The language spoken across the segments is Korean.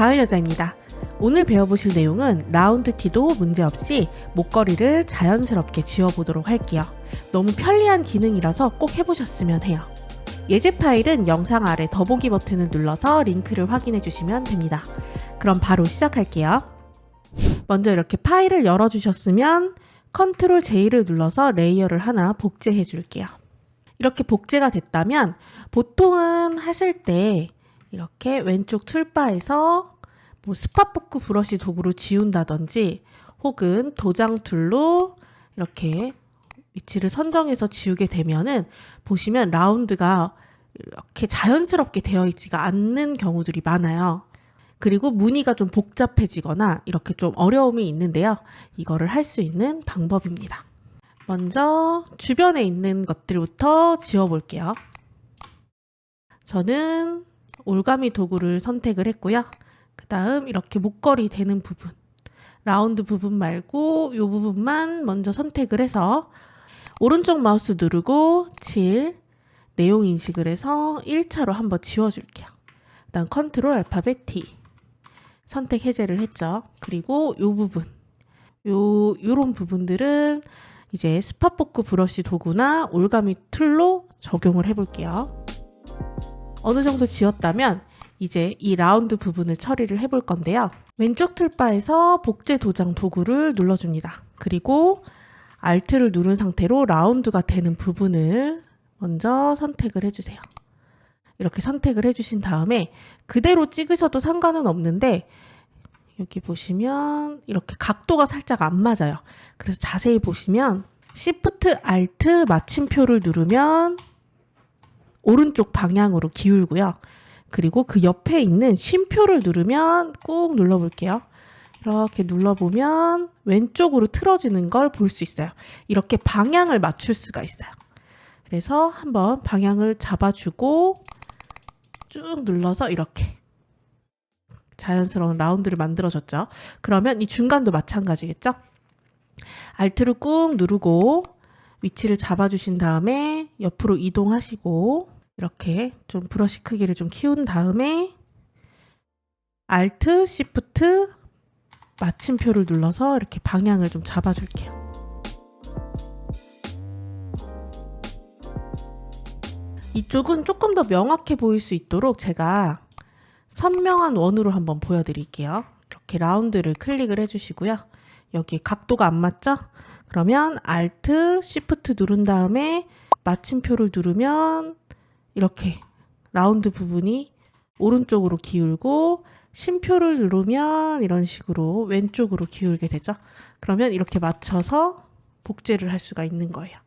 가을 여자입니다. 오늘 배워보실 내용은 라운드 티도 문제없이 목걸이를 자연스럽게 지워보도록 할게요. 너무 편리한 기능이라서 꼭 해보셨으면 해요. 예제 파일은 영상 아래 더보기 버튼을 눌러서 링크를 확인해 주시면 됩니다. 그럼 바로 시작할게요. 먼저 이렇게 파일을 열어주셨으면 컨트롤 J를 눌러서 레이어를 하나 복제해 줄게요. 이렇게 복제가 됐다면 보통은 하실 때 이렇게 왼쪽 툴바에서 뭐 스파포크 브러쉬 도구로 지운다든지 혹은 도장 툴로 이렇게 위치를 선정해서 지우게 되면은 보시면 라운드가 이렇게 자연스럽게 되어 있지가 않는 경우들이 많아요. 그리고 무늬가 좀 복잡해지거나 이렇게 좀 어려움이 있는데요. 이거를 할 수 있는 방법입니다. 먼저 주변에 있는 것들부터 지워볼게요. 저는 올가미 도구를 선택을 했고요. 그 다음 이렇게 목걸이 되는 부분, 라운드 부분 말고 이 부분만 먼저 선택을 해서 오른쪽 마우스 누르고 7, 내용 인식을 해서 1차로 한번 지워줄게요. 그 다음 컨트롤 알파벳 T, 선택 해제를 했죠. 그리고 이 부분, 요, 요런 부분들은 이제 스파포크 브러쉬 도구나 올가미 툴로 적용을 해볼게요. 어느 정도 지웠다면 이제 이 라운드 부분을 처리를 해볼 건데요. 왼쪽 툴바에서 복제 도장 도구를 눌러줍니다. 그리고 Alt를 누른 상태로 라운드가 되는 부분을 먼저 선택을 해주세요. 이렇게 선택을 해주신 다음에 그대로 찍으셔도 상관은 없는데 여기 보시면 이렇게 각도가 살짝 안 맞아요. 그래서 자세히 보시면 Shift Alt 마침표를 누르면 오른쪽 방향으로 기울고요. 그리고 그 옆에 있는 쉼표를 누르면 꾹 눌러볼게요. 이렇게 눌러보면 왼쪽으로 틀어지는 걸 볼 수 있어요. 이렇게 방향을 맞출 수가 있어요. 그래서 한번 방향을 잡아주고 쭉 눌러서 이렇게 자연스러운 라운드를 만들어줬죠. 그러면 이 중간도 마찬가지겠죠? 알트를 꾹 누르고 위치를 잡아주신 다음에 옆으로 이동하시고 이렇게 좀 브러쉬 크기를 좀 키운 다음에 알트, 시프트, 마침표를 눌러서 이렇게 방향을 좀 잡아줄게요. 이쪽은 조금 더 명확해 보일 수 있도록 제가 선명한 원으로 한번 보여드릴게요. 이렇게 라운드를 클릭을 해주시고요. 여기 각도가 안 맞죠? 그러면 Alt, Shift 누른 다음에 마침표를 누르면 이렇게 라운드 부분이 오른쪽으로 기울고 쉼표를 누르면 이런 식으로 왼쪽으로 기울게 되죠. 그러면 이렇게 맞춰서 복제를 할 수가 있는 거예요.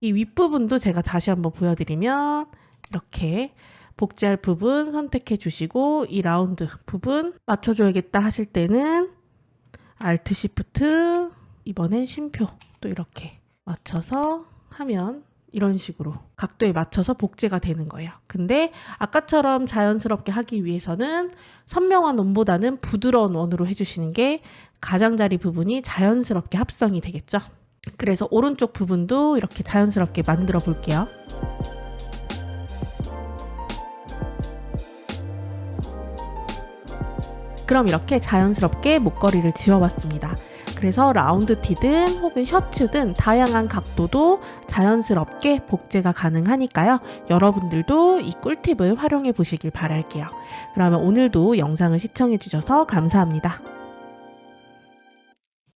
이 윗부분도 제가 다시 한번 보여드리면 이렇게 복제할 부분 선택해 주시고 이 라운드 부분 맞춰줘야겠다 하실 때는 Alt Shift 이번엔 쉼표 또 이렇게 맞춰서 하면 이런 식으로 각도에 맞춰서 복제가 되는 거예요. 근데 아까처럼 자연스럽게 하기 위해서는 선명한 원보다는 부드러운 원으로 해주시는 게 가장자리 부분이 자연스럽게 합성이 되겠죠. 그래서 오른쪽 부분도 이렇게 자연스럽게 만들어 볼게요. 그럼 이렇게 자연스럽게 목걸이를 지워봤습니다. 그래서 라운드 티든 혹은 셔츠든 다양한 각도도 자연스럽게 복제가 가능하니까요. 여러분들도 이 꿀팁을 활용해 보시길 바랄게요. 그러면 오늘도 영상을 시청해 주셔서 감사합니다.